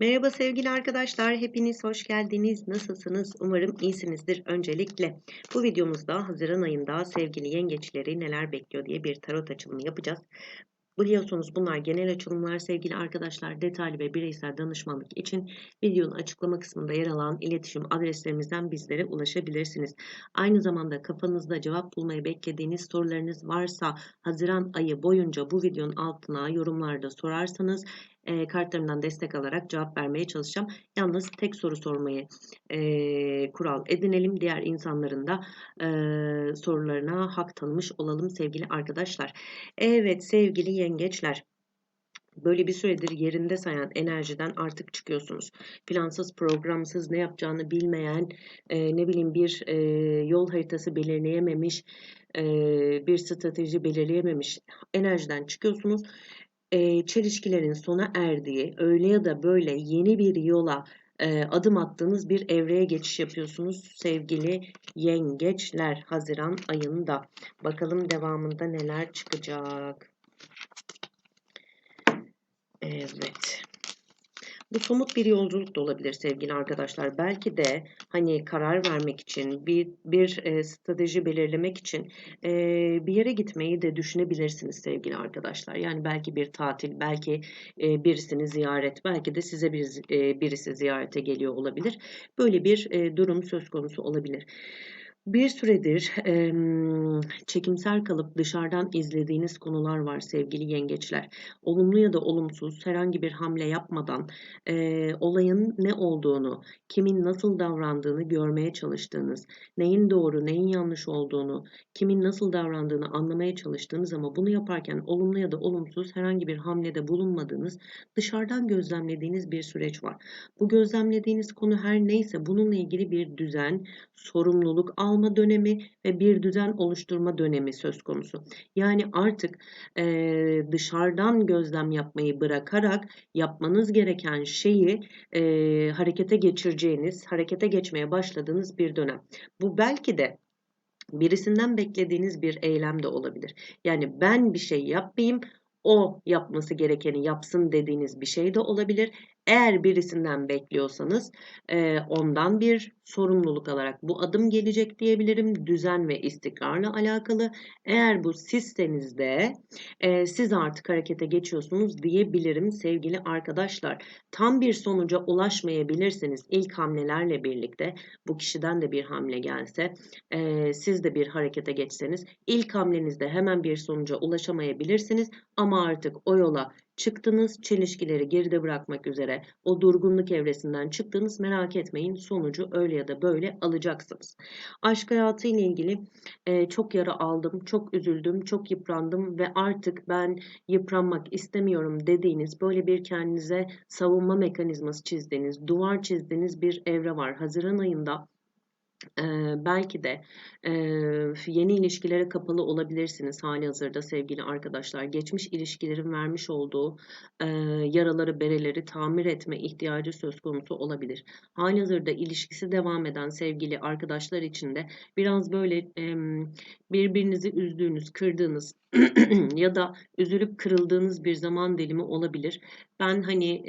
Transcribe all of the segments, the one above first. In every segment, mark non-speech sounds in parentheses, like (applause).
Merhaba sevgili arkadaşlar, hepiniz hoş geldiniz. Nasılsınız? Umarım iyisinizdir. Öncelikle bu videomuzda Haziran ayında sevgili yengeçleri neler bekliyor diye bir tarot açılımı yapacağız. Biliyorsunuz bunlar genel açılımlar sevgili arkadaşlar. Detaylı ve bireysel danışmanlık için videonun açıklama kısmında yer alan iletişim adreslerimizden bizlere ulaşabilirsiniz. Aynı zamanda kafanızda cevap bulmayı beklediğiniz sorularınız varsa Haziran ayı boyunca bu videonun altına yorumlarda sorarsanız e, kartlarımdan destek alarak cevap vermeye çalışacağım. Yalnız tek soru sormayı e, kural edinelim. Diğer insanların da e, sorularına hak tanımış olalım sevgili arkadaşlar. Evet sevgili yengeçler. Böyle bir süredir yerinde sayan enerjiden artık çıkıyorsunuz. Plansız, programsız, ne yapacağını bilmeyen, e, ne bileyim bir e, yol haritası belirleyememiş, e, bir strateji belirleyememiş enerjiden çıkıyorsunuz e, çelişkilerin sona erdiği, öyle ya da böyle yeni bir yola e, adım attığınız bir evreye geçiş yapıyorsunuz sevgili yengeçler Haziran ayında. Bakalım devamında neler çıkacak. Evet. Bu somut bir yolculuk da olabilir sevgili arkadaşlar. Belki de hani karar vermek için, bir, bir e, strateji belirlemek için e, bir yere gitmeyi de düşünebilirsiniz sevgili arkadaşlar. Yani belki bir tatil, belki e, birisini ziyaret, belki de size bir, e, birisi ziyarete geliyor olabilir. Böyle bir e, durum söz konusu olabilir. Bir süredir e, çekimser kalıp dışarıdan izlediğiniz konular var sevgili yengeçler. Olumlu ya da olumsuz herhangi bir hamle yapmadan e, olayın ne olduğunu, kimin nasıl davrandığını görmeye çalıştığınız, neyin doğru, neyin yanlış olduğunu, kimin nasıl davrandığını anlamaya çalıştığınız ama bunu yaparken olumlu ya da olumsuz herhangi bir hamlede bulunmadığınız, dışarıdan gözlemlediğiniz bir süreç var. Bu gözlemlediğiniz konu her neyse bununla ilgili bir düzen, sorumluluk alma dönemi ve bir düzen oluşturma dönemi söz konusu. Yani artık e, dışarıdan gözlem yapmayı bırakarak yapmanız gereken şeyi e, harekete geçireceğiniz, harekete geçmeye başladığınız bir dönem. Bu belki de birisinden beklediğiniz bir eylem de olabilir. Yani ben bir şey yapmayayım, o yapması gerekeni yapsın dediğiniz bir şey de olabilir. Eğer birisinden bekliyorsanız ondan bir sorumluluk alarak bu adım gelecek diyebilirim. Düzen ve istikrarla alakalı. Eğer bu sistemizde e, siz artık harekete geçiyorsunuz diyebilirim sevgili arkadaşlar. Tam bir sonuca ulaşmayabilirseniz ilk hamlelerle birlikte bu kişiden de bir hamle gelse e, siz de bir harekete geçseniz ilk hamlenizde hemen bir sonuca ulaşamayabilirsiniz ama artık o yola çıktınız, çelişkileri geride bırakmak üzere o durgunluk evresinden çıktınız. Merak etmeyin sonucu öyle ya da böyle alacaksınız. Aşk hayatı ile ilgili e, çok yara aldım, çok üzüldüm, çok yıprandım ve artık ben yıpranmak istemiyorum dediğiniz böyle bir kendinize savunma mekanizması çizdiğiniz, duvar çizdiğiniz bir evre var. Haziran ayında belki de yeni ilişkilere kapalı olabilirsiniz hali hazırda sevgili arkadaşlar. Geçmiş ilişkilerin vermiş olduğu yaraları, bereleri tamir etme ihtiyacı söz konusu olabilir. Hali hazırda ilişkisi devam eden sevgili arkadaşlar için de biraz böyle birbirinizi üzdüğünüz, kırdığınız (clears throat) ya da üzülüp kırıldığınız bir zaman dilimi olabilir. Ben hani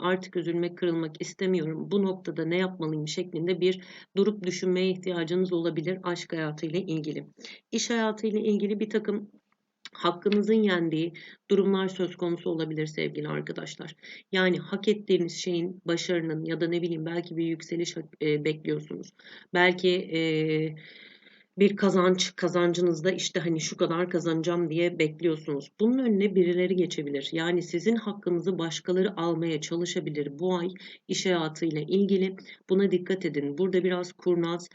artık üzülmek, kırılmak istemiyorum. Bu noktada ne yapmalıyım şeklinde bir durup düşünmeye ihtiyacınız olabilir aşk hayatıyla ilgili. İş hayatıyla ilgili bir takım hakkınızın yendiği durumlar söz konusu olabilir sevgili arkadaşlar. Yani hak ettiğiniz şeyin başarının ya da ne bileyim belki bir yükseliş e, bekliyorsunuz. Belki e, bir kazanç kazancınızda işte hani şu kadar kazanacağım diye bekliyorsunuz. Bunun önüne birileri geçebilir. Yani sizin hakkınızı başkaları almaya çalışabilir bu ay iş hayatıyla ilgili. Buna dikkat edin. Burada biraz kurnaz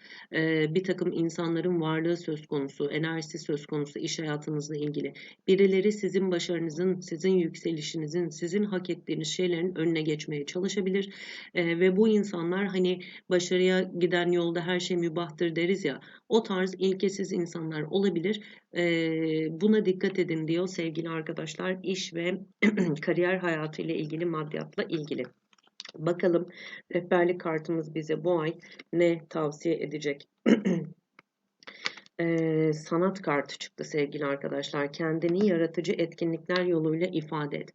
bir takım insanların varlığı söz konusu, enerjisi söz konusu iş hayatınızla ilgili. Birileri sizin başarınızın, sizin yükselişinizin, sizin hak ettiğiniz şeylerin önüne geçmeye çalışabilir. Ve bu insanlar hani başarıya giden yolda her şey mübahtır deriz ya. O tarz tarz ilkesiz insanlar olabilir. E, buna dikkat edin diyor sevgili arkadaşlar. İş ve (clears throat) kariyer hayatı ile ilgili maddiyatla ilgili. Bakalım rehberlik kartımız bize bu ay ne tavsiye edecek? (clears throat) ee, sanat kartı çıktı sevgili arkadaşlar. Kendini yaratıcı etkinlikler yoluyla ifade et.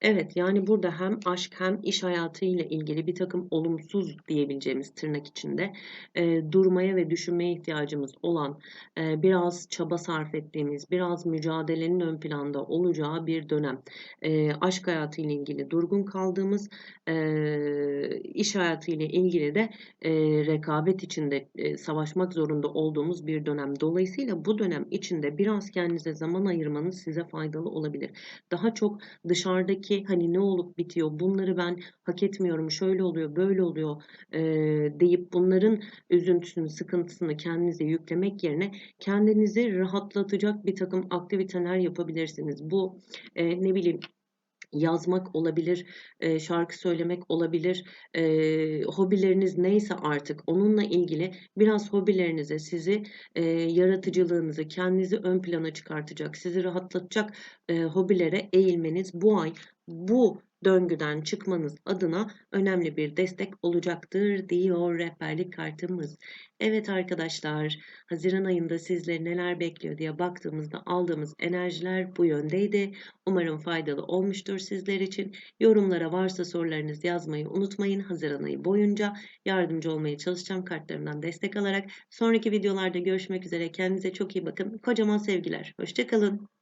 Evet, yani burada hem aşk hem iş hayatıyla ilgili birtakım olumsuz diyebileceğimiz tırnak içinde eee, durmaya ve düşünmeye ihtiyacımız olan eee, biraz çaba sarf ettiğimiz, biraz mücadelenin ön planda olacağı bir dönem. Eee, aşk hayatıyla ilgili durgun kaldığımız, eee, iş hayatıyla ilgili de eee, rekabet içinde eee, savaşmak zorunda olduğumuz bir dönem. Dolayısıyla bu dönem içinde biraz kendinize zaman ayırmanız size faydalı olabilir. Daha çok dışarıdaki hani ne olup bitiyor bunları ben hak etmiyorum şöyle oluyor böyle oluyor eee, deyip bunların üzüntüsünü sıkıntısını kendinize yüklemek yerine kendinizi rahatlatacak bir takım aktiviteler yapabilirsiniz. Bu eee, ne bileyim yazmak olabilir, eee, şarkı söylemek olabilir, eee, hobileriniz neyse artık onunla ilgili biraz hobilerinize sizi eee, yaratıcılığınızı, kendinizi ön plana çıkartacak, sizi rahatlatacak eee, hobilere eğilmeniz bu ay bu döngüden çıkmanız adına önemli bir destek olacaktır diyor rehberlik kartımız. Evet arkadaşlar, Haziran ayında sizleri neler bekliyor diye baktığımızda aldığımız enerjiler bu yöndeydi. Umarım faydalı olmuştur sizler için. Yorumlara varsa sorularınız yazmayı unutmayın. Haziran ayı boyunca yardımcı olmaya çalışacağım kartlarımdan destek alarak. Sonraki videolarda görüşmek üzere. Kendinize çok iyi bakın. Kocaman sevgiler. Hoşçakalın.